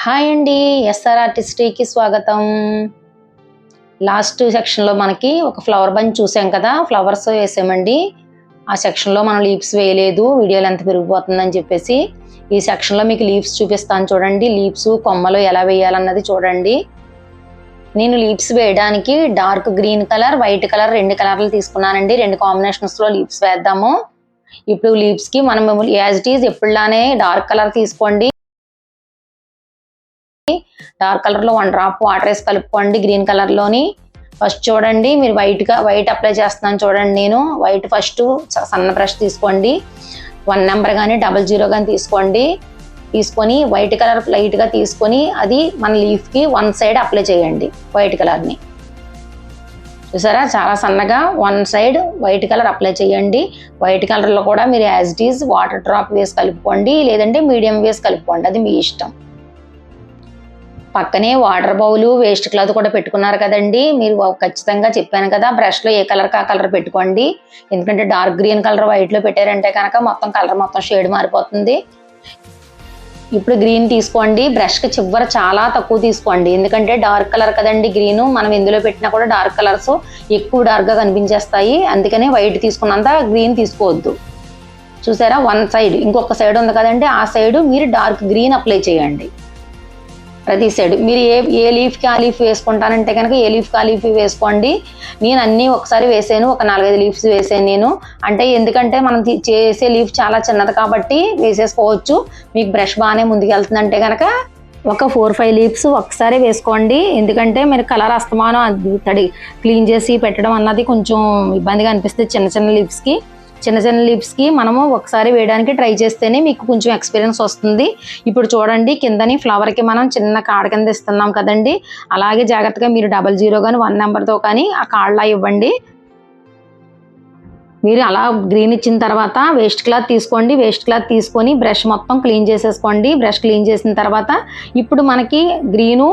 Hi అండి SR ఆర్టిస్ట్రీకి స్వాగతం. Last సెక్షన్లో మనకి ఒక ఫ్లవర్ బంచ్ చూసాం కదా ఫ్లవర్స్ వేసామండి. ఆ సెక్షన్లో మనం లీవ్స్ వేయలేదు వీడియోలు ఎంత పెరిగిపోతుందని చెప్పేసి. ఈ సెక్షన్లో మీకు లీవ్స్ చూపిస్తాను చూడండి లీవ్స్ కొమ్మలు ఎలా వేయాలన్నది చూడండి. నేను లీవ్స్ వేయడానికి dark green colour white colour రెండు కలర్లు తీసుకున్నానండి. రెండు కాంబినేషన్స్లో లీవ్స్ వేద్దాము. ఇప్పుడు లీవ్స్కి మనం యాజ్ ఇట్ ఈజ్ ఎప్పుడులానే డార్క్ కలర్ తీసుకోండి. డార్క్ కలర్లో వన్ డ్రాప్ వాటర్ వేసి కలుపుకోండి. గ్రీన్ కలర్లోని ఫస్ట్ చూడండి. మీరు వైట్గా వైట్ అప్లై చేస్తున్నాను చూడండి నేను. వైట్ ఫస్ట్ సన్న బ్రష్ తీసుకోండి. వన్ నెంబర్ కానీ డబల్ జీరో కానీ తీసుకోండి. తీసుకొని వైట్ కలర్ లైట్గా తీసుకొని అది మన లీఫ్కి వన్ సైడ్ అప్లై చేయండి వైట్ కలర్ని. చూసారా? చాలా సన్నగా one side white colour apply చేయండి. వైట్ కలర్లో కూడా మీరు as it is water drop వేసి కలుపుకోండి. లేదంటే మీడియం వేసి కలుపుకోండి. అది మీ ఇష్టం. పక్కనే వాటర్ బౌలు వేస్ట్ క్లాత్ కూడా పెట్టుకున్నారు కదండి. మీరు ఖచ్చితంగా చెప్పాను కదా బ్రష్లో ఏ కలర్ ఆ కలర్ పెట్టుకోండి. ఎందుకంటే డార్క్ గ్రీన్ కలర్ వైట్లో పెట్టారంటే కనుక మొత్తం కలర్ మొత్తం షేడ్ మారిపోతుంది. ఇప్పుడు గ్రీన్ తీసుకోండి. బ్రష్కి చివర చాలా తక్కువ తీసుకోండి. ఎందుకంటే డార్క్ కలర్ కదండి గ్రీన్. మనం ఇందులో పెట్టినా కూడా డార్క్ కలర్స్ ఎక్కువ డార్క్గా కనిపించేస్తాయి. అందుకనే వైట్ తీసుకున్నంత గ్రీన్ తీసుకోవద్దు. చూసారా? One side. ఇంకొక సైడ్ ఉంది కదండి. ఆ సైడ్ మీరు డార్క్ గ్రీన్ అప్లై చేయండి. ప్రతి సైడ్ మీరు ఏ ఏ లీఫ్కి ఆ లీఫ్ వేసుకుంటానంటే కనుక ఏ లీఫ్కి ఆ లీఫ్ వేసుకోండి. నేను అన్నీ ఒకసారి వేసాను ఒక నాలుగైదు లీఫ్స్ వేసాను నేను. అంటే ఎందుకంటే మనం చేసే లీఫ్ చాలా చిన్నది కాబట్టి వేసేసుకోవచ్చు. మీకు బ్రష్ బాగానే ముందుకెళ్తుందంటే కనుక ఒక ఫోర్ ఫైవ్ లీవ్స్ ఒకసారి వేసుకోండి. ఎందుకంటే మీరు కలర్ అస్తమానం తడి క్లీన్ చేసి పెట్టడం అన్నది కొంచెం ఇబ్బందిగా అనిపిస్తుంది చిన్న చిన్న లీవ్స్కి చిన్న చిన్న లిప్స్కి మనము ఒకసారి వేయడానికి ట్రై చేస్తేనే మీకు కొంచెం ఎక్స్పీరియన్స్ వస్తుంది. ఇప్పుడు చూడండి కిందని ఫ్లవర్కి మనం చిన్న కాడ కింద ఇస్తున్నాం కదండి. అలాగే జాగ్రత్తగా మీరు డబల్ జీరో కానీ వన్ నెంబర్తో కానీ ఆ కాళ్ళ ఇవ్వండి. మీరు అలా గ్రీన్ ఇచ్చిన తర్వాత వేస్ట్ క్లాత్ తీసుకోండి. వేస్ట్ క్లాత్ తీసుకొని బ్రష్ మొత్తం క్లీన్ చేసేసుకోండి. బ్రష్ క్లీన్ చేసిన తర్వాత ఇప్పుడు మనకి గ్రీను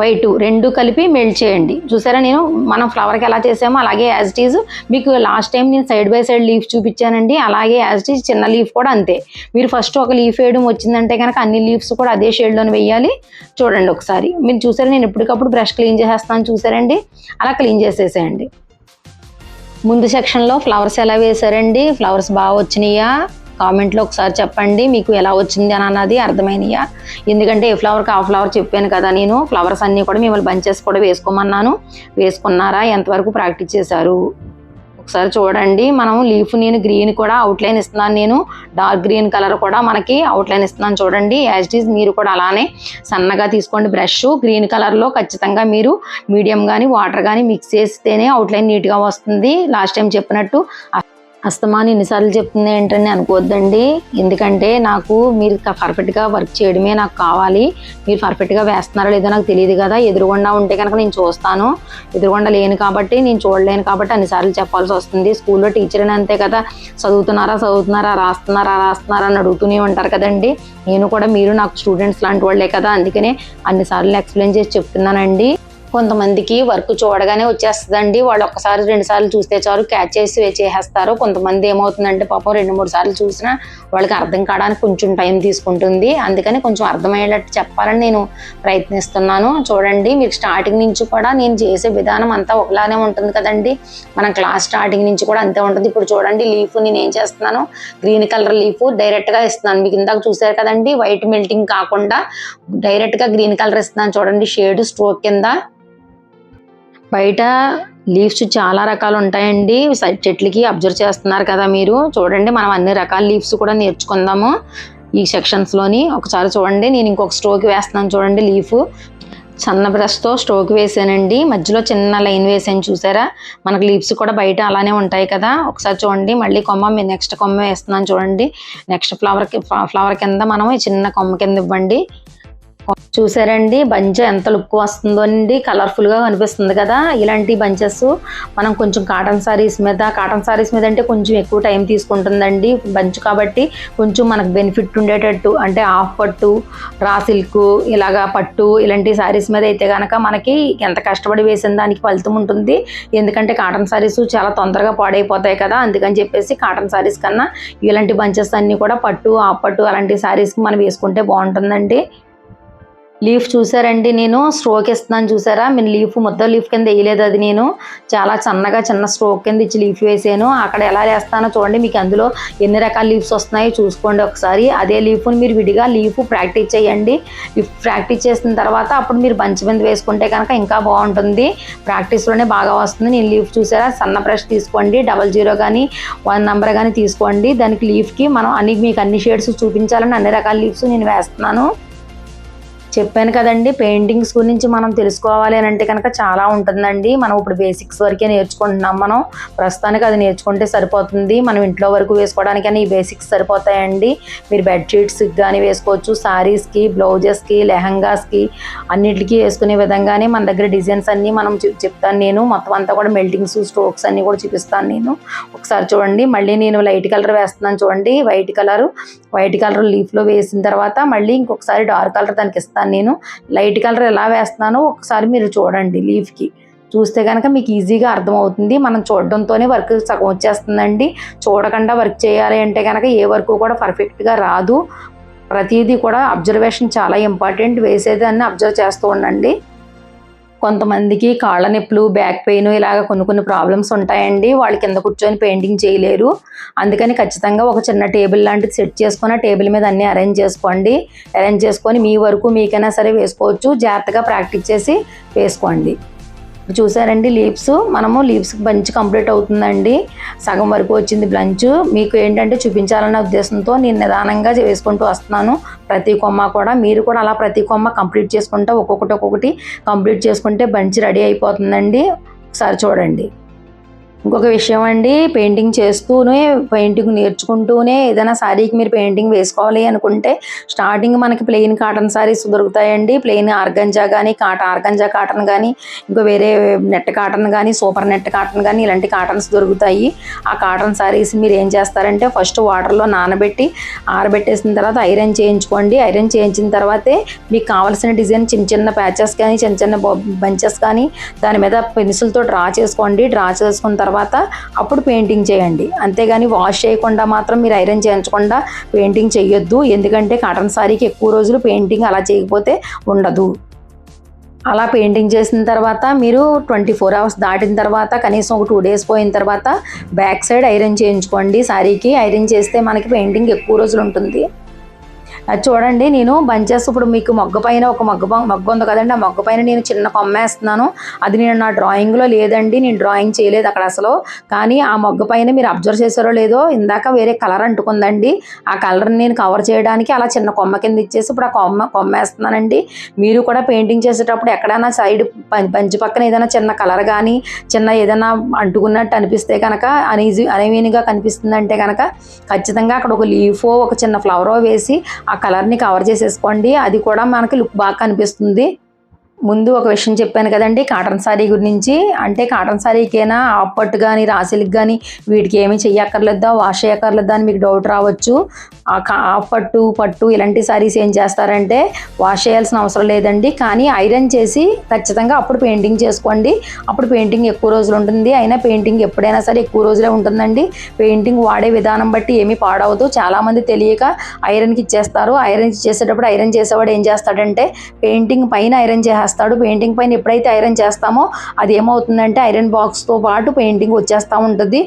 వైట్ రెండు కలిపి మెల్ట్ చేయండి. చూసారా నేను? మనం ఫ్లవర్కి ఎలా చేసామో అలాగే యాజ్ ఇట్ ఈజ్ మీకు లాస్ట్ టైం నేను సైడ్ బై సైడ్ లీఫ్ చూపించానండి. అలాగే యాజ్ ఇట్ ఈజ్ చిన్న లీఫ్ కూడా అంతే. మీరు ఫస్ట్ ఒక లీఫ్ వేయడం వచ్చిందంటే కనుక అన్ని లీవ్స్ కూడా అదే షేడ్లోనే వేయాలి. చూడండి ఒకసారి. మీరు చూసారా నేను ఎప్పటికప్పుడు బ్రష్ క్లీన్ చేసేస్తాను చూసారండి? అలా క్లీన్ చేసేసేయండి. ముందు సెక్షన్లో ఫ్లవర్స్ ఎలా వేశారండి? ఫ్లవర్స్ బాగా వచ్చినాయా? కామెంట్లో ఒకసారి చెప్పండి మీకు ఎలా వచ్చింది అని అన్నది అర్థమైనయా ఎందుకంటే ఏ ఫ్లవర్కి ఆ ఫ్లవర్ చెప్పాను కదా నేను ఫ్లవర్స్ అన్నీ కూడా మిమ్మల్ని బంచెస్ కూడా వేసుకోమన్నాను. వేసుకున్నారా? ఎంతవరకు ప్రాక్టీస్ చేశారు? ఒకసారి చూడండి మనం లీఫ్ నేను గ్రీన్ కూడా అవుట్లైన్ ఇస్తున్నాను నేను. డార్క్ గ్రీన్ కలర్ కూడా మనకి అవుట్లైన్ ఇస్తున్నాను చూడండి. యాజ్ ఇట్ ఈజ్ మీరు కూడా అలానే సన్నగా తీసుకోండి బ్రష్. గ్రీన్ కలర్లో ఖచ్చితంగా మీరు మీడియం కానీ వాటర్ కానీ మిక్స్ చేస్తేనే అవుట్లైన్ నీట్గా వస్తుంది. లాస్ట్ టైం చెప్పినట్టు అస్తమాని ఎన్నిసార్లు చెప్తుంది ఏంటని అనుకోవద్దండి. ఎందుకంటే నాకు మీరు పర్ఫెక్ట్గా వర్క్ చేయడమే నాకు కావాలి. మీరు పర్ఫెక్ట్గా వేస్తున్నారో లేదో నాకు తెలియదు కదా. ఎదురుగుండా ఉంటే కనుక నేను చూస్తాను. ఎదురుగుండా లేను కాబట్టి నేను చూడలేను కాబట్టి అన్నిసార్లు చెప్పాల్సి వస్తుంది. స్కూల్లో టీచర్ అని అంతే కదా. చదువుతున్నారా చదువుతున్నారా రాస్తున్నారా రాస్తున్నారా అని అడుగుతూనే ఉంటారు కదండి. నేను కూడా మీరు నాకు స్టూడెంట్స్ లాంటి వాళ్ళే కదా. అందుకనే అన్నిసార్లు ఎక్స్ప్లెయిన్ చేసి చెప్తున్నానండి. కొంతమందికి వర్క్ చూడగానే వచ్చేస్తుందండి. వాళ్ళు ఒక్కసారి రెండు సార్లు చూస్తే చాలు క్యాచ్ చేసి చేసేస్తారు కొంతమంది ఏమవుతుందంటే పాపం రెండు మూడు సార్లు చూసినా వాళ్ళకి అర్థం కావడానికి కొంచెం టైం తీసుకుంటుంది. అందుకని కొంచెం అర్థమయ్యేటట్టు చెప్పాలని నేను ప్రయత్నిస్తున్నాను. చూడండి మీకు స్టార్టింగ్ నుంచి కూడా నేను చేసే విధానం అంతా ఒకలానే ఉంటుంది కదండి. మన క్లాస్ స్టార్టింగ్ నుంచి కూడా అంతే ఉంటుంది. ఇప్పుడు చూడండి లీఫ్ నేను ఏం చేస్తున్నాను? గ్రీన్ కలర్ లీఫ్ డైరెక్ట్గా ఇస్తున్నాను. మీకు ఇందాక చూసారు కదండి వైట్ మెల్టింగ్ కాకుండా డైరెక్ట్గా గ్రీన్ కలర్ ఇస్తున్నాను. చూడండి షేడ్ స్ట్రోక్ కింద బయట లీవ్స్ చాలా రకాలు ఉంటాయండి. చెట్లకి అబ్జర్వ్ చేస్తున్నారు కదా మీరు. చూడండి మనం అన్ని రకాల లీవ్స్ కూడా నేర్చుకుందాము. ఈ సెక్షన్స్లోని ఒకసారి చూడండి నేను ఇంకొక స్ట్రోక్ వేస్తున్నాను చూడండి లీఫ్. సన్న బ్రష్తో స్ట్రోక్ వేసానండి. మధ్యలో చిన్న లైన్ వేసాను చూసారా? మనకు లీవ్స్ కూడా బయట అలానే ఉంటాయి కదా. ఒకసారి చూడండి మళ్ళీ కొమ్మ నెక్స్ట్ కొమ్మ వేస్తున్నాను చూడండి. నెక్స్ట్ ఫ్లవర్ ఫ్లవర్ కింద మనం చిన్న కొమ్మ కింద ఇవ్వండి. చూసారండి బంచ్ ఎంత లుక్ వస్తుందో అండి కలర్ఫుల్గా కనిపిస్తుంది కదా. ఇలాంటి బంచెస్ మనం కొంచెం కాటన్ సారీస్ మీద కాటన్ సారీస్ మీద అంటే కొంచెం ఎక్కువ టైం తీసుకుంటుందండి బంచ్ కాబట్టి కొంచెం మనకు బెనిఫిట్ ఉండేటట్టు అంటే హాఫ్ పట్టు రా సిల్క్ ఇలాగా పట్టు ఇలాంటి సారీస్ మీద అయితే కనుక మనకి ఎంత కష్టపడి వేసిన దానికి ఫలితం ఉంటుంది. ఎందుకంటే కాటన్ సారీస్ చాలా తొందరగా పాడైపోతాయి కదా. అందుకని చెప్పేసి కాటన్ సారీస్ కన్నా ఇలాంటి బంచెస్ అన్నీ కూడా పట్టు హాఫ్ పట్టు అలాంటి సారీస్కి మనం వేసుకుంటే బాగుంటుందండి. లీఫ్ చూసారండి నేను. స్ట్రోక్ ఇస్తున్నాను చూసారా? మీరు లీఫ్ మొత్తం లీఫ్ కింద వేయలేదు అది నేను. చాలా సన్నగా చిన్న స్ట్రోక్ కింద ఇచ్చి లీఫ్ వేసాను. అక్కడ ఎలా వేస్తానో చూడండి. మీకు అందులో ఎన్ని రకాల లీవ్స్ వస్తున్నాయో చూసుకోండి ఒకసారి. అదే లీఫ్ని మీరు విడిగా లీఫ్ ప్రాక్టీస్ చేయండి. ప్రాక్టీస్ చేసిన తర్వాత అప్పుడు మీరు బంచి వేసుకుంటే కనుక ఇంకా బాగుంటుంది. ప్రాక్టీస్లోనే బాగా వస్తుంది. నేను లీఫ్ చూసారా? సన్న బ్రష్ తీసుకోండి. డబల్ జీరో కానీ వన్ నెంబర్ కానీ తీసుకోండి. దానికి లీఫ్కి మనం అన్ని మీకు అన్ని షేడ్స్ చూపించాలని అన్ని రకాల లీవ్స్ నేను వేస్తున్నాను. చెప్పాను కదండి పెయింటింగ్స్ గురించి మనం తెలుసుకోవాలి అని అంటే కనుక చాలా ఉంటుందండి. మనం ఇప్పుడు బేసిక్స్ వరకే నేర్చుకుంటున్నాం మనం. ప్రస్తుతానికి అది నేర్చుకుంటే సరిపోతుంది. మనం ఇంట్లో వరకు వేసుకోవడానికైనా ఈ బేసిక్స్ సరిపోతాయండి. మీరు బెడ్షీట్స్కి కానీ వేసుకోవచ్చు శారీస్కి బ్లౌజెస్కి లెహంగాస్కి అన్నిటికీ వేసుకునే విధంగానే మన దగ్గర డిజైన్స్ అన్నీ మనం చెప్తాను నేను. మొత్తం అంతా కూడా మెల్టింగ్స్ స్ట్రోక్స్ అన్నీ కూడా చూపిస్తాను నేను. ఒకసారి చూడండి. మళ్ళీ నేను లైట్ కలర్ వేస్తున్నాను చూడండి. White colour. వైట్ కలర్ లీఫ్లో వేసిన తర్వాత మళ్ళీ ఇంకొకసారి డార్క్ కలర్ దానికి ఇస్తాను నేను. లైట్ కలర్ ఎలా వేస్తున్నానో ఒకసారి మీరు చూడండి లీఫ్కి చూస్తే కనుక మీకు ఈజీగా అర్థమవుతుంది. మనం చూడడంతోనే వర్క్ సగం వచ్చేస్తుందండి. చూడకుండా వర్క్ చేయాలి అంటే కనుక ఏ వర్క్ కూడా పర్ఫెక్ట్గా రాదు. ప్రతిదీ కూడా అబ్జర్వేషన్ చాలా ఇంపార్టెంట్ వేసేదాన్ని అబ్జర్వ్ చేస్తూ ఉండండి. కొంతమందికి కాళ్ళ నొప్పులు బ్యాక్ పెయిన్ ఇలాగ కొన్ని కొన్ని ప్రాబ్లమ్స్ ఉంటాయండి. వాళ్ళు కింద కూర్చొని పెయింటింగ్ చేయలేరు. అందుకని ఖచ్చితంగా ఒక చిన్న టేబుల్ లాంటిది సెట్ చేసుకొని ఆ టేబుల్ మీద అన్ని అరేంజ్ చేసుకోండి. అరేంజ్ చేసుకొని మీ వరకు మీకైనా సరే వేసుకోవచ్చు. జాగ్రత్తగా ప్రాక్టీస్ చేసి వేసుకోండి. చూసారండి లీవ్స్? మనము లీవ్స్ బంచ్ కంప్లీట్ అవుతుందండి. సగం వరకు వచ్చింది బ్లంచ్ మీకు ఏంటంటే చూపించాలన్న ఉద్దేశంతో నేను నిదానంగా వేసుకుంటూ వస్తున్నాను. ప్రతి కొమ్మ కూడా మీరు కూడా అలా ప్రతి కొమ్మ కంప్లీట్ చేసుకుంటా ఒక్కొక్కటి ఒక్కొక్కటి కంప్లీట్ చేసుకుంటే బంచ్ రెడీ అయిపోతుందండి. ఒకసారి చూడండి. ఇంకొక విషయం అండి పెయింటింగ్ చేస్తూనే పెయింటింగ్ నేర్చుకుంటూనే ఏదైనా శారీకి మీరు పెయింటింగ్ వేసుకోవాలి అనుకుంటే స్టార్టింగ్ మనకి ప్లెయిన్ కాటన్ శారీస్ దొరుకుతాయండి. ప్లెయిన్ ఆర్గంజా కానీ కాట ఆర్గంజా కాటన్ కానీ ఇంకో వేరే నెట్ కాటన్ కానీ సూపర్ నెట్ కాటన్ కానీ ఇలాంటి కాటన్స్ దొరుకుతాయి. ఆ కాటన్ శారీస్ మీరు ఏం చేస్తారంటే ఫస్ట్ వాటర్లో నానబెట్టి ఆరబెట్టేసిన తర్వాత ఐరన్ చేయించుకోండి. ఐరన్ చేయించిన తర్వాతే మీకు కావాల్సిన డిజైన్ చిన్న చిన్న ప్యాచెస్ కానీ చిన్న చిన్న బంచెస్ కానీ దాని మీద పెన్సిల్తో డ్రా చేసుకోండి. డ్రా చేసుకున్న తర్వాత తర్వాత అప్పుడు పెయింటింగ్ చేయండి. అంతేగాని వాష్ చేయకుండా మాత్రం మీరు ఐరన్ చేయించకుండా పెయింటింగ్ చేయొద్దు ఎందుకంటే కాటన్ శారీకి ఎక్కువ రోజులు పెయింటింగ్ అలా చేయకపోతే ఉండదు. అలా పెయింటింగ్ చేసిన తర్వాత మీరు ట్వంటీ ఫోర్ అవర్స్ దాటిన తర్వాత కనీసం ఒక టూ డేస్ పోయిన తర్వాత బ్యాక్ సైడ్ ఐరన్ చేయించుకోండి. శారీకి ఐరన్ చేస్తే మనకి పెయింటింగ్ ఎక్కువ రోజులు ఉంటుంది. చూడండి నేను బంచెస్ ఇప్పుడు మీకు మొగ్గ పైన ఒక మొగ్గ మగ్గు మొగ్గ ఉంది కదండి ఆ మొగ్గ పైన నేను చిన్న కొమ్మేస్తున్నాను అది నేను నా డ్రాయింగ్లో లేదండి నేను డ్రాయింగ్ చేయలేదు అక్కడ అసలు. కానీ ఆ మొగ్గ పైన మీరు అబ్జర్వ్ చేశారో లేదో ఇందాక వేరే కలర్ అంటుకుందండి. ఆ కలర్ని నేను కవర్ చేయడానికి అలా చిన్న కొమ్మ కింద ఇచ్చేసి ఇప్పుడు ఆ కొమ్మ కొమ్మేస్తున్నానండి మీరు కూడా పెయింటింగ్ చేసేటప్పుడు ఎక్కడైనా సైడ్ పంచి పక్కన ఏదైనా చిన్న కలర్ కానీ చిన్న ఏదైనా అంటుకున్నట్టు అనిపిస్తే కనుక అనీజీ అనవీనిగా కనిపిస్తుందంటే కనుక ఖచ్చితంగా అక్కడ ఒక లీఫో ఒక చిన్న ఫ్లవరో వేసి ఆ కలర్ని కవర్ చేసేసుకోండి. అది కూడా మనకి లుక్ బాగా కనిపిస్తుంది. ముందు ఒక విషయం చెప్పాను కదండి కాటన్ శారీ గురించి. అంటే కాటన్ శారీకైనా ఆఫ్ పట్టు కానీ రాసిలకు కానీ వీటికి ఏమీ చెయ్యక్కర్లేదా? వాష్ చేయక్కర్లేదా అని మీకు డౌట్ రావచ్చు. ఆ పట్టు పట్టు ఇలాంటి శారీస్ ఏం చేస్తారంటే వాష్ చేయాల్సిన అవసరం లేదండి. కానీ ఐరన్ చేసి ఖచ్చితంగా అప్పుడు పెయింటింగ్ చేసుకోండి. అప్పుడు పెయింటింగ్ ఎక్కువ రోజులు ఉంటుంది. అయినా పెయింటింగ్ ఎప్పుడైనా సరే ఎక్కువ రోజులే ఉంటుందండి. పెయింటింగ్ వాడే విధానం బట్టి ఏమీ పాడవదు. చాలామంది తెలియక ఐరన్కి ఇచ్చేస్తారు. ఐరన్ ఇచ్చేసేటప్పుడు ఐరన్ చేసేవాడు ఏం చేస్తాడంటే పెయింటింగ్ పైన ఐరన్ చేస్తాడు. పెయింటింగ్ పైన ఎప్పుడైతే ఐరన్ చేస్తామో అది ఏమవుతుందంటే ఐరన్ బాక్స్తో పాటు పెయింటింగ్ వచ్చేస్తూ ఉంటుంది.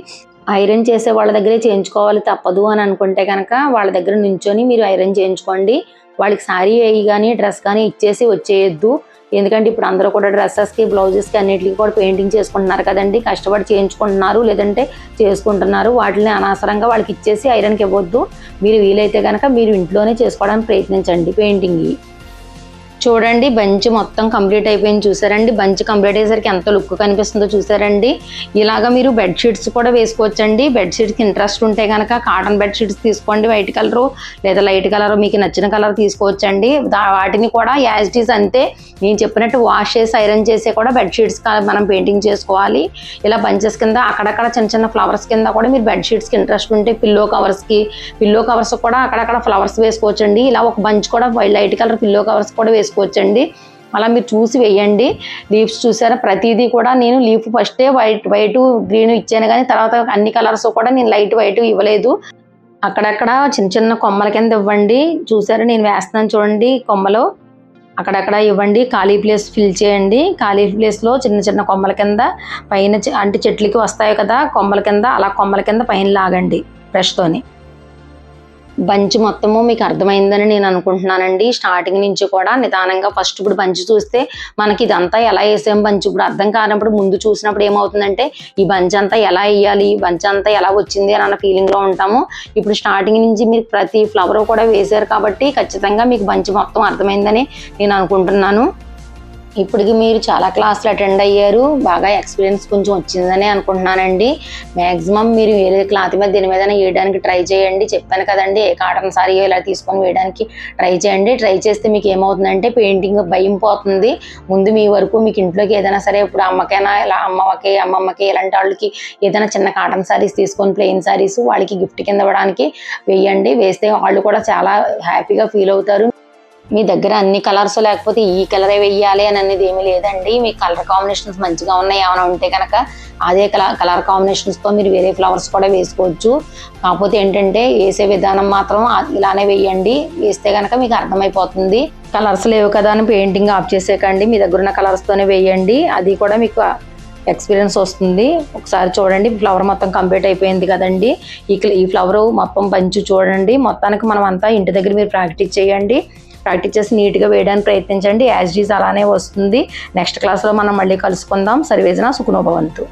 ఐరన్ చేసే వాళ్ళ దగ్గరే చేయించుకోవాలి తప్పదు అని అనుకుంటే కనుక వాళ్ళ దగ్గర నుంచొని మీరు ఐరన్ చేయించుకోండి. వాళ్ళకి శారీ అయ్యి కానీ డ్రెస్ కానీ ఇచ్చేసి వచ్చేయద్దు. ఎందుకంటే ఇప్పుడు అందరూ కూడా డ్రెస్సెస్కి బ్లౌజెస్కి అన్నిటికీ కూడా పెయింటింగ్ చేసుకుంటున్నారు కదండి. కష్టపడి చేయించుకుంటున్నారు లేదంటే చేసుకుంటున్నారు. వాటిని అనవసరంగా వాళ్ళకి ఇచ్చేసి ఐరన్కి ఇవ్వద్దు. మీరు వీలైతే కనుక మీరు ఇంట్లోనే చేసుకోవడానికి ప్రయత్నించండి పెయింటింగ్ చూడండి బంచ్ మొత్తం కంప్లీట్ అయిపోయింది చూసారండి? బంచ్ కంప్లీట్ అయ్యేసరికి ఎంత లుక్ కనిపిస్తుందో చూసారండి? ఇలాగ మీరు బెడ్షీట్స్ కూడా వేసుకోవచ్చండి. బెడ్షీట్స్కి ఇంట్రెస్ట్ ఉంటే కనుక కాటన్ బెడ్షీట్స్ తీసుకోండి వైట్ కలరు లేదా లైట్ కలర్ మీకు నచ్చిన కలర్ తీసుకోవచ్చండి. దా- వాటిని కూడా యాజ్ ఇట్ ఈస్ అంతే. నేను చెప్పినట్టు వాష్ చేసి ఐరన్ చేసి కూడా బెడ్షీట్స్ మనం పెయింటింగ్ చేసుకోవాలి. ఇలా బంచెస్ కింద అక్కడక్కడ చిన్న చిన్న ఫ్లవర్స్ కింద కూడా మీరు బెడ్షీట్స్కి ఇంట్రెస్ట్ ఉంటే పిల్లో కవర్స్కి పిల్లో కవర్స్ కూడా అక్కడక్కడ ఫ్లవర్స్ వేసుకోవచ్చండి. ఇలా ఒక బంచ్ కూడా లైట్ కలర్ పిల్లో కవర్స్ కూడా తీసుకొచ్చండి అలా మీరు చూసి వేయండి. లీవ్స్ చూసారా? ప్రతిదీ కూడా నేను లీఫ్ ఫస్టే వైట్ వైట్ గ్రీన్ ఇచ్చాను కానీ తర్వాత అన్ని కలర్స్ కూడా నేను లైట్ వైట్ ఇవ్వలేదు. అక్కడక్కడ చిన్న చిన్న కొమ్మల కింద ఇవ్వండి. చూసారా? నేను వేస్తున్నాను చూడండి కొమ్మలో. అక్కడక్కడ ఇవ్వండి. ఖాళీ ప్లేస్ ఫిల్ చేయండి. ఖాళీ ప్లేస్లో చిన్న చిన్న కొమ్మల కింద పైన అంటే చెట్లకి వస్తాయి కదా కొమ్మల కింద. అలా కొమ్మల కింద పైన లాగండి. బ్రష్తోని బంచ్ మొత్తము మీకు అర్థమైందని నేను అనుకుంటున్నానండి. స్టార్టింగ్ నుంచి కూడా నిదానంగా ఫస్ట్ ఇప్పుడు బంచ్ చూస్తే మనకి ఇదంతా ఎలా వేసాం బంచ్? ఇప్పుడు అర్థం కానప్పుడు ముందు చూసినప్పుడు ఏమవుతుందంటే ఈ బంచ్ అంతా ఎలా వేయాలి? ఈ బంచ్ అంతా ఎలా వచ్చింది? అని అన్న ఫీలింగ్లో ఉంటాము. ఇప్పుడు స్టార్టింగ్ నుంచి మీరు ప్రతి ఫ్లవర్ కూడా వేశారు కాబట్టి ఖచ్చితంగా మీకు బంచ్ మొత్తం అర్థమైందని నేను అనుకుంటున్నాను. ఇప్పటికి మీరు చాలా క్లాసులు అటెండ్ అయ్యారు. బాగా ఎక్స్పీరియన్స్ కొంచెం వచ్చిందని అనుకుంటున్నానండి. మ్యాక్సిమం మీరు వేరే క్లాత్ మీద దీని మీద వేయడానికి ట్రై చేయండి. చెప్పాను కదండి ఏ కాటన్ సారీ ఇలా తీసుకొని వేయడానికి ట్రై చేయండి. ట్రై చేస్తే మీకు ఏమవుతుందంటే పెయింటింగ్ భయం పోతుంది. ముందు మీ వరకు మీకు ఇంట్లోకి ఏదైనా సరే ఇప్పుడు అమ్మకైనా ఇలా అమ్మమ్మకి అమ్మమ్మకి ఇలాంటి వాళ్ళకి ఏదైనా చిన్న కాటన్ సారీస్ తీసుకొని ప్లెయిన్ సారీస్ వాళ్ళకి గిఫ్ట్ కింద ఇవ్వడానికి వేయండి. వేస్తే వాళ్ళు కూడా చాలా హ్యాపీగా ఫీల్ అవుతారు. మీ దగ్గర అన్ని కలర్స్ లేకపోతే ఈ కలరే వెయ్యాలి అని అనేది ఏమీ లేదండి. మీ కలర్ కాంబినేషన్స్ మంచిగా ఉన్నాయి. ఏమైనా ఉంటే కనుక అదే కలర్ కలర్ కాంబినేషన్స్తో మీరు వేరే ఫ్లవర్స్ కూడా వేసుకోవచ్చు. కాకపోతే ఏంటంటే వేసే విధానం మాత్రం ఇలానే వేయండి వేస్తే కనుక మీకు అర్థమైపోతుంది. కలర్స్ లేవు కదా అని పెయింటింగ్ ఆఫ్ చేసేకండి. మీ దగ్గర ఉన్న కలర్స్తోనే వేయండి అది కూడా మీకు ఎక్స్పీరియన్స్ వస్తుంది. ఒకసారి చూడండి. ఫ్లవర్ మొత్తం కంప్లీట్ అయిపోయింది కదండి. ఈ ఈ ఫ్లవర్ మొత్తం పంచి చూడండి. మొత్తానికి మనం అంతా ఇంటి దగ్గర మీరు ప్రాక్టీస్ చేయండి. ప్రాక్టీస్ చేసి నీట్గా వేయడానికి ప్రయత్నించండి. యాజ్ డీజ్ అలానే వస్తుంది. నెక్స్ట్ క్లాస్లో మనం మళ్ళీ కలుసుకుందాం. సర్వేజన సుఖనోభవంతు.